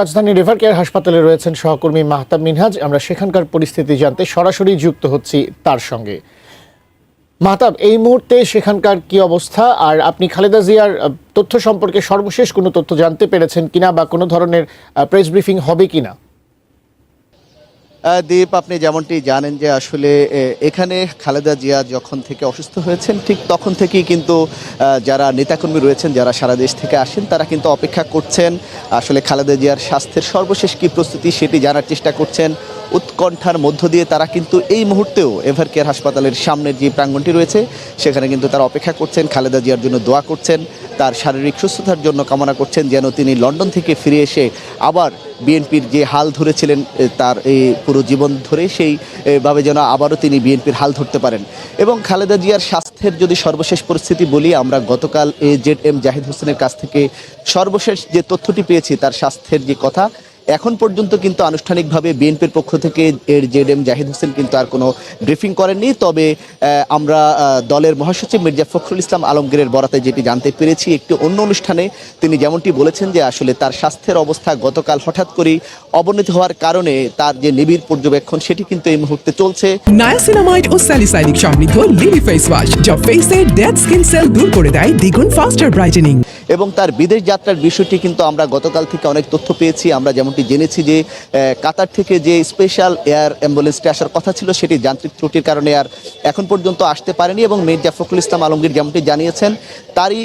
রাজধানীর river care হাসপাতালে রয়েছেন সহকর্মী মাহতাব মিনহাজ। আমরা সেখানকার পরিস্থিতি জানতে সরাসরি যুক্ত হচ্ছি তার সঙ্গে। মাহতাব, এই মুহূর্তে সেখানকার কি অবস্থা? আর আপনি খালেদা জিয়ার তথ্য সম্পর্কে সর্বশেষ কোনো তথ্য জানতে পেরেছেন কিনা বা কোনো ধরনের প্রেস ব্রিফিং হবে কিনা? দীপ, আপনি যেমনটি জানেন যে আসলে এখানে খালেদা জিয়া যখন থেকে অসুস্থ হয়েছেন, ঠিক তখন থেকেই কিন্তু যারা নেতাকর্মী রয়েছেন, যারা সারা দেশ থেকে আসেন, তারা কিন্তু অপেক্ষা করছেন, আসলে খালেদা জিয়ার স্বাস্থ্যের সর্বশেষ কী প্রস্তুতি সেটি জানার চেষ্টা করছেন। উৎকণ্ঠার মধ্য দিয়ে তারা কিন্তু এই মুহূর্তেও এভার কেয়ার হাসপাতালের সামনের যে প্রাঙ্গণটি রয়েছে সেখানে কিন্তু তারা অপেক্ষা করছেন খালেদা জিয়ার জন্য দোয়া করছেন তার শারীরিক সুস্থতার জন্য কামনা করছেন যেন তিনি লন্ডন থেকে ফিরে এসে আবার বিএনপির যে হাল ধরেছিলেন তার এই পুরো জীবন ধরে সেই এ, ভাবে যেন আবারও তিনি বিএনপির হাল ধরতে পারেন। এবং খালেদা জিয়ার স্বাস্থ্যের যদি সর্বশেষ পরিস্থিতি বলি আমরা গতকাল এ জেড এম জাহিদ হোসেনের কাছ থেকে সর্বশেষ যে তথ্যটি পেয়েছি তার স্বাস্থ্যের যে কথা এখন পর্যন্ত কিন্তু আনুষ্ঠানিকভাবে বিএনপির পক্ষ থেকে এর জেড এম জাহিদ হোসেন কিন্তু আর কোনো ব্রিফিং করেননি। তবে আমরা দলের মহাসচিব মির্জা ফখরুল ইসলাম আলমগীরের বরাতে যেটি জানতে পেরেছি, একটি অন্য অনুষ্ঠানে তিনি যেমনটি বলেছেন যে আসলে তার স্বাস্থ্যের অবস্থা গতকাল হঠাৎ করেই অবনতি হওয়ার কারণে তার যে নিবিড় পর্যবেক্ষণ সেটি কিন্তু এই মুহূর্তে চলছে। নায়াসিনামাইড ও সমৃদ্ধ লিলি ফেস ওয়াশ, যা ফেসের ডেড স্কিন সেল দূর করে দেয় দ্বিগুণ ফাস্টার ব্রাইটেনিং এবং তার বিদেশ যাত্রার বিষয়টি কিন্তু আমরা গতকাল থেকে অনেক তথ্য পেয়েছি। আমরা যেমনটি জেনেছি যে কাতার থেকে যে স্পেশাল এয়ার অ্যাম্বুলেন্সটি আসার কথা ছিল, সেটি যান্ত্রিক ত্রুটির কারণে আর এখন পর্যন্ত আসতে পারেনি এবং মির্জা ফখরুল ইসলাম আলমগীর যেমনটি জানিয়েছেন, তারই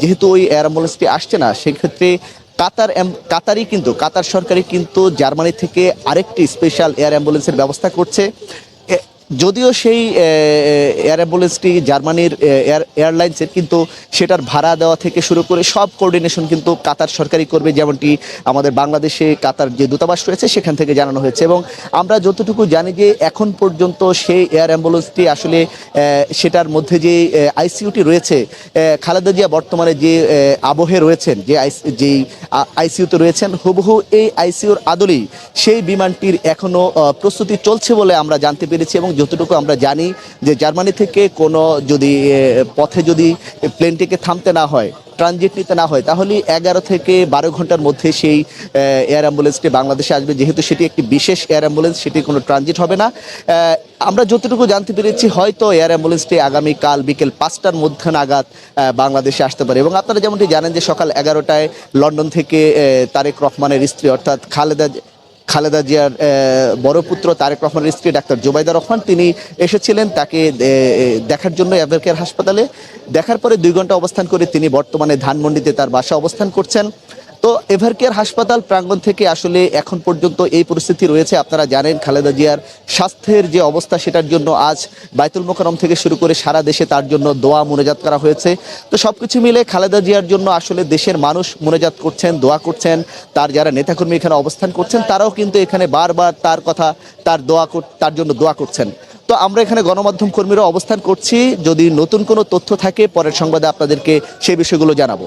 যেহেতু ওই এয়ার অ্যাম্বুলেন্সটি আসছে না, সেক্ষেত্রে কাতার কাতারই কিন্তু, কাতার সরকারই কিন্তু জার্মানি থেকে আরেকটি স্পেশাল এয়ার অ্যাম্বুলেন্সের ব্যবস্থা করছে। যদিও সেই এয়ার অ্যাম্বুলেন্সটি জার্মানির এয়ার এয়ারলাইন্সের কিন্তু সেটার ভাড়া দেওয়া থেকে শুরু করে সব কোঅর্ডিনেশন কিন্তু কাতার সরকারই করবে, যেমনটি আমাদের বাংলাদেশে কাতার যে দূতাবাস রয়েছে, সেখান থেকে জানানো হয়েছে। এবং আমরা যতটুকু জানি যে এখন পর্যন্ত সেই এয়ার অ্যাম্বুলেন্সটি আসলে সেটার মধ্যে যে আইসিইউটি রয়েছে খালেদা জিয়া বর্তমানে যে আবহে রয়েছেন, যে যেই আইসিইউতে রয়েছেন, হুবহু এই আইসিইউর আদলেই সেই বিমানটির এখনও প্রস্তুতি চলছে বলে আমরা জানতে পেরেছি এবং যতটুকু আমরা জানি যে জার্মানি থেকে কোনো যদি পথে যদি প্লেনটিকে থামতে না হয়, ট্রানজিট নিতে না হয়, তাহলে এগারো থেকে বারো ঘণ্টার মধ্যে সেই এয়ার অ্যাম্বুলেন্সটি বাংলাদেশে আসবে। যেহেতু সেটি একটি বিশেষ এয়ার অ্যাম্বুলেন্স, সেটি কোনো ট্রানজিট হবে না। আমরা যতটুকু জানতে পেরেছি, হয়তো এয়ার অ্যাম্বুলেন্সটি আগামীকাল বিকেল পাঁচটার মধ্যে নাগাদ বাংলাদেশে আসতে পারে। এবং আপনারা যেমনটি জানেন যে সকাল এগারোটায় লন্ডন থেকে তারেক রহমানের স্ত্রী অর্থাৎ খালেদা খালেদা জিয়ার বড় পুত্র তারেক রহমানের স্ত্রী ডাক্তার জোবাইদা রহমান, তিনি এসেছিলেন তাকে দেখার জন্য এভারকেয়ার হাসপাতালে। দেখার পরে দুই ঘণ্টা অবস্থান করে তিনি বর্তমানে ধানমন্ডিতে তার বাসা অবস্থান করছেন। তো এভারকেয়ার হাসপাতাল প্রাঙ্গণ থেকে আসলে এখন পর্যন্ত এই পরিস্থিতি রয়েছে। আপনারা জানেন খালেদা জিয়ার স্বাস্থ্যের যে অবস্থা সেটার জন্য আজ বাইতুল মোকারম থেকে শুরু করে সারা দেশে তার জন্য দোয়া মোনাজাত করা হয়েছে। তো সব কিছু মিলে খালেদা জিয়ার জন্য আসলে দেশের মানুষ মোনাজাত করছেন, দোয়া করছেন। তার যারা নেতাকর্মী এখানে অবস্থান করছেন, তারাও কিন্তু এখানে বারবার তার কথা, তার দোয়া তার জন্য দোয়া করছেন। তো আমরা এখানে গণমাধ্যম কর্মীরা অবস্থান করছি। যদি নতুন কোনো তথ্য থাকে, পরের সংবাদে আপনাদেরকে সেই বিষয়গুলো জানাব।